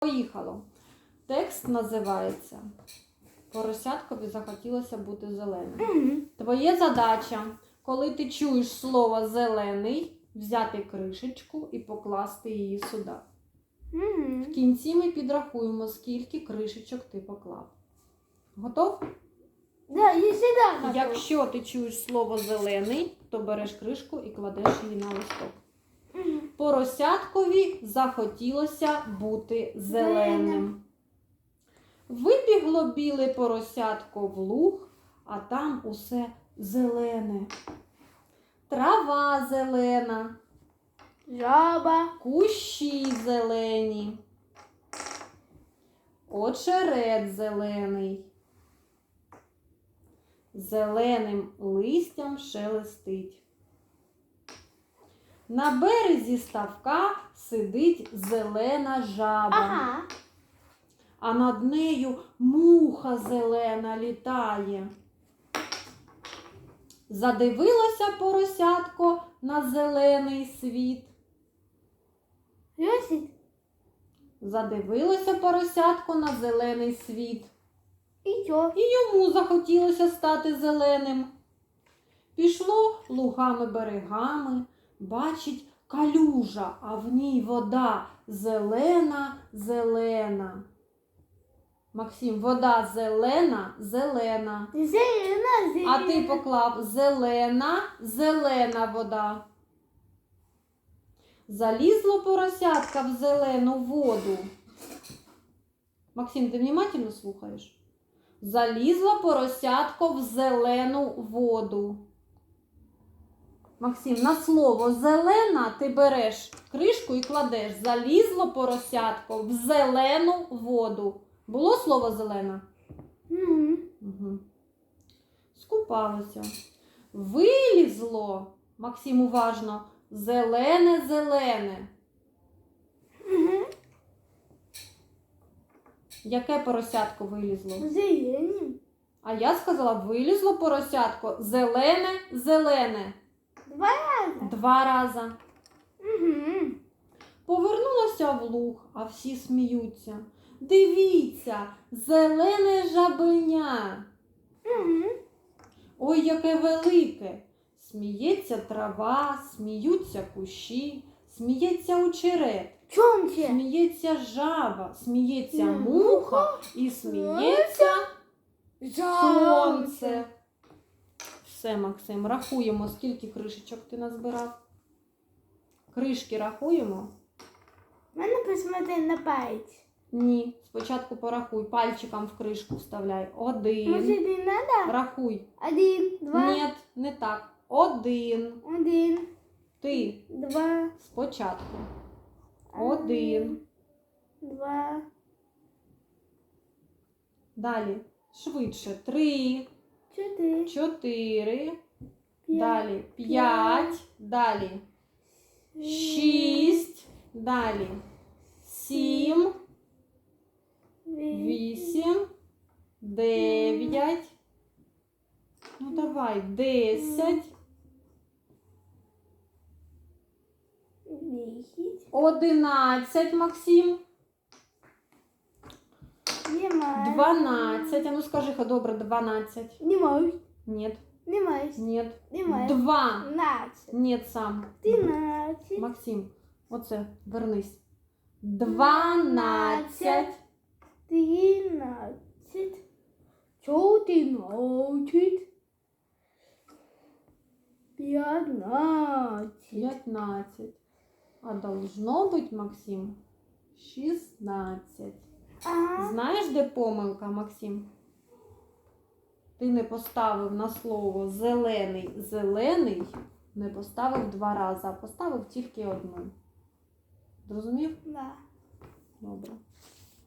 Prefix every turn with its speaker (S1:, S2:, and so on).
S1: Поїхало. Текст називається Поросяткові захотілося бути зеленим.
S2: Угу.
S1: Твоє задача, коли ти чуєш слово зелений, взяти кришечку і покласти її сюди.
S2: Угу.
S1: В кінці ми підрахуємо, скільки кришечок ти поклав. Готов?
S2: Да, я готов.
S1: Якщо ти чуєш слово зелений, то береш кришку і кладеш її на листок. Поросяткові захотілося бути. Зеленим. Вибігло біле поросятко в луг, а там усе зелене. Трава зелена,
S2: Жаба.
S1: кущі зелені, очерет зелений. Зеленим листям шелестить. На березі ставка сидить зелена жаба,
S2: Ага.
S1: а над нею муха зелена літає. Задивилося поросятко на зелений світ.
S2: Йосить.
S1: Задивилося поросятко на зелений світ.
S2: І?
S1: І йому захотілося стати зеленим. Пішло лугами берегами, бачить калюжа, а в ній вода зелена, зелена. Максим, вода зелена, зелена.
S2: Зелена, зелена.
S1: А ти поклав зелена, зелена вода. Залізло поросятка в зелену воду. Максим, ти внимательно слухаєш? Залізло поросятко в зелену воду. Максим, на слово зелена ти береш кришку і кладеш. Залізло поросятко в зелену воду. Було слово зелена?
S2: Угу.
S1: Угу. Скупалося. Вилізло, Максим, уважно, зелене, зелене.
S2: Угу.
S1: Яке поросятко вилізло?
S2: Зелені.
S1: А я сказала, вилізло поросятко зелене, зелене.
S2: Два рази.
S1: Два рази.
S2: Угу.
S1: Повернулося в луг, а всі сміються. Дивіться, зелене жабеня.
S2: Угу.
S1: Ой, яке велике! Сміється трава, сміються кущі, сміється очерет,
S2: Чонче.
S1: сміється жаба, сміється
S2: муха
S1: і сміється сонце. Все, Максим, рахуємо, скільки кришечок ти назбирав. Кришки рахуємо?
S2: У Мене посмотри на палець.
S1: Ні. Спочатку порахуй, пальчиком в кришку вставляй.
S2: Може,
S1: Один.
S2: тобі надо?
S1: Рахуй.
S2: Один, два,
S1: Ні, не так. Один.
S2: один,
S1: Ти
S2: два,
S1: спочатку. Один.
S2: два,
S1: Далі. Швидше. Три,
S2: чотири,
S1: чотири. Далі. П'ять. Далі. Шість. Далі. Сім. Вісім. Дев'ять. Ну давай. Десять. Одинадцять, Максим.
S2: Немає.
S1: 12. А ну скажи, добре, 12.
S2: Немає.
S1: Нет.
S2: Немає.
S1: Нет.
S2: Немає. 12.
S1: Нет, сам.
S2: 13.
S1: Максим, оце, вернись. 12.
S2: 13. 14. 15.
S1: 15. А должно быть, Максим,
S2: 16.
S1: Знаєш, де помилка, Максим? Ти не поставив на слово зелений зелений, не поставив два рази, а поставив тільки одну. Зрозумів?
S2: Да.
S1: Добре.